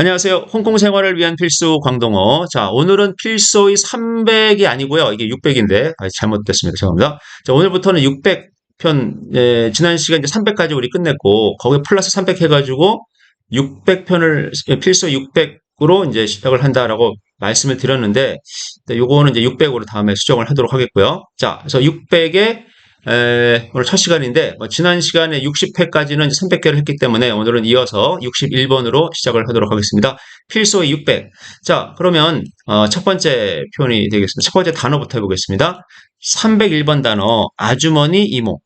안녕하세요. 홍콩 생활을 위한 필수 광동어. 자, 오늘은 필소의 300이 아니고요. 이게 600인데, 아, 잘못됐습니다. 죄송합니다. 자, 오늘부터는 600편, 예, 지난 시간 이제 300까지 우리 끝냈고, 거기에 플러스 300 해가지고, 600편을, 필소 600으로 이제 시작을 한다라고 말씀을 드렸는데, 네, 요거는 이제 600으로 다음에 수정을 하도록 하겠고요. 자, 그래서 600에 에, 오늘 첫 시간인데 뭐 지난 시간에 60회까지는 300개를 했기 때문에 오늘은 이어서 61번으로 시작을 하도록 하겠습니다. 필소의 600. 자, 그러면 어, 첫 번째 표현이 되겠습니다. 첫 번째 단어부터 해보겠습니다. 301번 단어 아주머니 이모.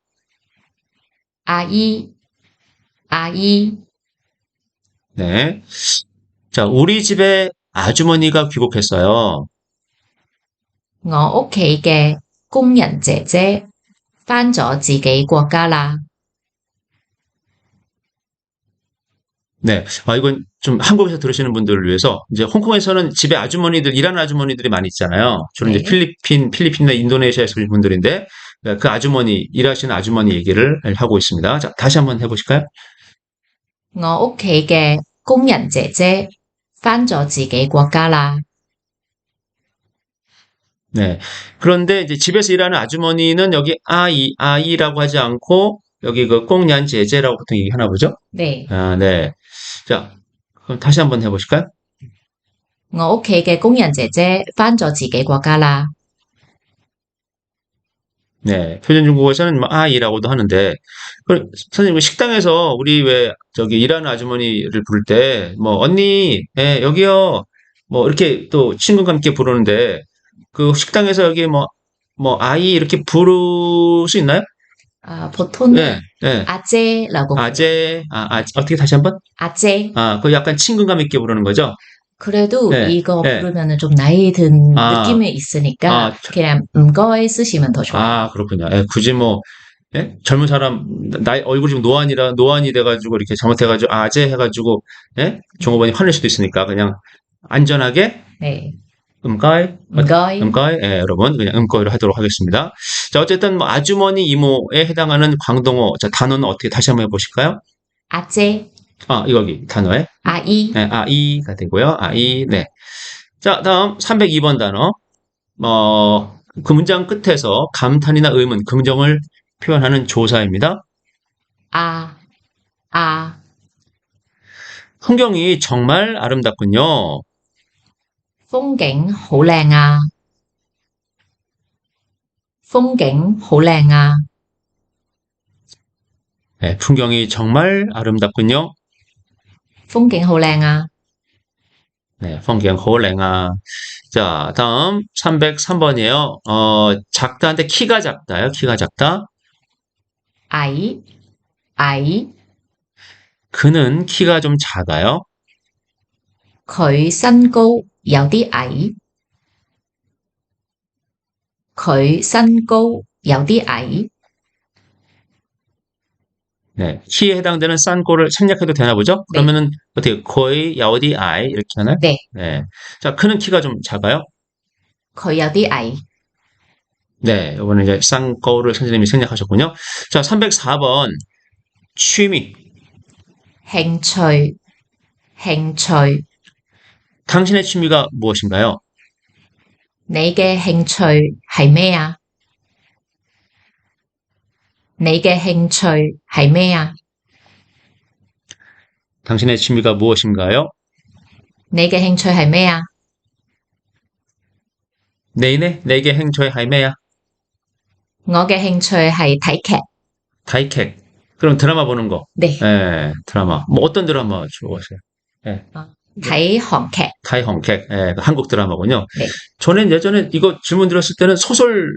아이, 아이, 네. 자, 우리 집에 아주머니가 귀국했어요. 我屋企嘅工人姐姐 返咗自己國家啦。 네. 아, 이건 좀 한국에서 들으시는 분들을 위해서 이제 홍콩에서는 집에 아주머니들, 일하는 아주머니들이 많이 있잖아요. 주로 이제 네. 필리핀, 필리핀이나 인도네시아에서 오신 분들인데 그 아주머니, 일하시는 아주머니 얘기를 하고 있습니다. 자, 다시 한번 해보실까요? 我屋企嘅工人姐姐返咗自己國家啦。 네. 그런데 이제 집에서 일하는 아주머니는 여기 아이, 아이라고 하지 않고 여기 그 꽁냥 제제라고 보통 얘기하나 보죠? 네， 아, 네. 자, 그럼 다시 한번 해보실까요? 我屋企嘅工人姐姐返咗自己國家啦。 네, 표준 중국어에서는 뭐 아이라고도 하는데, 그, 선생님, 그 식당에서 우리 왜 저기 일하는 아주머니를 부를 때, 뭐, 언니, 예, 여기요, 뭐, 이렇게 또 친구가 함께 부르는데, 그 식당에서 여기 뭐, 뭐, 아이 이렇게 부를 수 있나요? 아, 보통은 네, 네. 아재라고 아재, 아, 아, 어떻게 다시 한 번? 아재. 아, 그 약간 친근감 있게 부르는 거죠? 그래도 네, 이거 네. 부르면은 좀 나이 든 아. 느낌이 있으니까 아, 그냥 음거에 쓰시면 더 좋아요. 아, 그렇군요. 예, 굳이 뭐, 예? 젊은 사람, 나이, 얼굴이 좀 노안이라, 노안이 돼가지고, 이렇게 잘못해가지고, 아재 해가지고, 예? 종업원이 화낼 수도 있으니까, 그냥, 안전하게, 네. 음가이, 음거이. 음가이, 예, 여러분, 그냥 음가이로 하도록 하겠습니다. 자, 어쨌든, 뭐, 아주머니, 이모에 해당하는 광동어, 자, 단어는 어떻게 다시 한번 해보실까요? 아재, 아, 이거 여기, 단어에, 아이, 네, 아이가 되고요. 아이, 네. 자, 다음 302번 단어. 어, 그 문장 끝에서 감탄이나 의문, 긍정을 표현하는 조사입니다. 아, 아, 풍경이 정말 아름답군요. 風景好靚啊！風景好靚啊！ 네, 풍경이 정말 아름답군요. 風景好靚啊！ 네, 풍경 호랭아. 자, 다음 303번이에요. 어, 작다인데 키가 작다요. 키가 작다. 矮，矮， 그는 키가 좀 작아요. 佢身高 有啲矮，佢身高有啲矮， 네, 키에 해당되는 싼 꼴을 생략해도 되나 보죠? 네. 그러면은 어떻게 거의 야오디 아이 이렇게 하나요? 네. 네. 자, 크는 키가 좀 작아요. 佢有啲矮。 네, 이번에 이제 싼 거를 선생님이 생략하셨군요. 자, 304번 취미.興趣，興趣， 당신의 취미가 무엇인가요? 你嘅興趣係咩啊？你嘅興趣係咩啊？ 당신의 취미가 무엇인가요? 你嘅興趣係咩啊？ 네네, 내게 행초의 할매야. 我嘅興趣係睇劇。 다이캑. 그럼 드라마 보는 거. 네, 예, 드라마. 뭐 어떤 드라마 좋아하세요? 타이 헌캣. 타이 헌캣. 예, 그 한국 드라마군요. 네. 저는 예전에 이거 질문 드렸을 때는 소설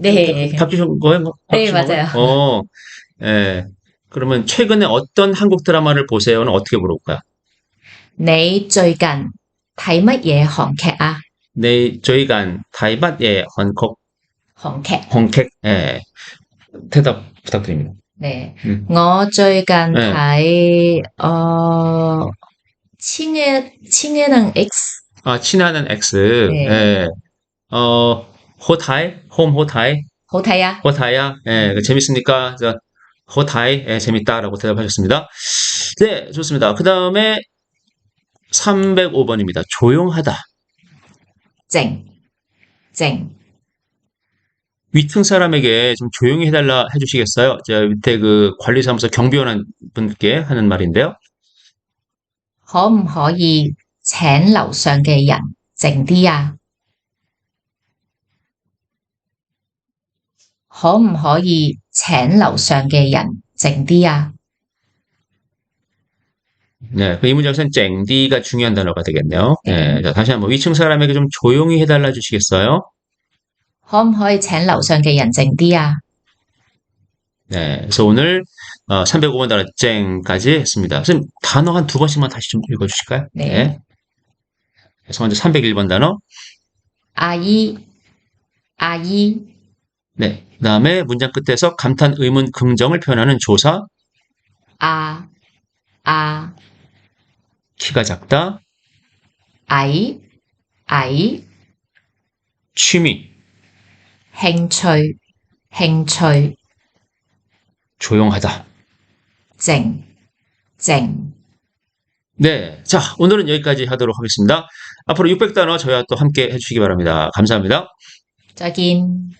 네. 바뀌신 거예요? 뭐, 네, 맞아요. 거예요? 어, 예. 그러면 최근에 어떤 한국 드라마를 보세요는 어떻게 물어볼까요? 네, 저희간 다이맛 예 헌캣아. 네, 저희간 다이맛 예 헌콕. 헌캣. 헌캣. 예. 대답 부탁드립니다. 네. 음. 어, 저희간 네. 다이 어 칭해 칭해는 X. 아, 친하는 X. 네. 예. 어, 호타이? 홈 호타이? 호타야. 호타야? 예, 음. 재밌습니까? 호타이? 예, 재밌다라고 대답하셨습니다. 네, 좋습니다. 그 다음에 305번입니다. 조용하다. 쨍. 쨍. 위층 사람에게 좀 조용히 해달라 해주시겠어요? 제가 밑에 그 관리사무소 경비원 분께 하는 말인데요. 可唔可以請樓上嘅人靜啲啊？可唔可以請樓上嘅人靜啲啊？ 네, 그이 문장에서는 쨍디가 중요한 단어가 되겠네요. 네, 자, 다시 한번 위층 사람에게 좀 조용히 해달라 해주시겠어요? 可唔可以請樓上嘅人靜啲啊？ 네, 그래서 오늘 어, 305번 단어 쟁까지 했습니다. 선생님, 단어 한 두 번씩만 다시 좀 읽어주실까요? 네. 네. 그래서 먼저 301번 단어. 아이, 아이, 네. 그 다음에 문장 끝에서 감탄, 의문, 긍정을 표현하는 조사. 아, 아, 키가 작다. 아이, 아이, 취미. 행철, 행철, 조용하다. 쨍, 쨍. 네. 자, 오늘은 여기까지 하도록 하겠습니다. 앞으로 600단어 저희와 또 함께 해주시기 바랍니다. 감사합니다. 짜긴.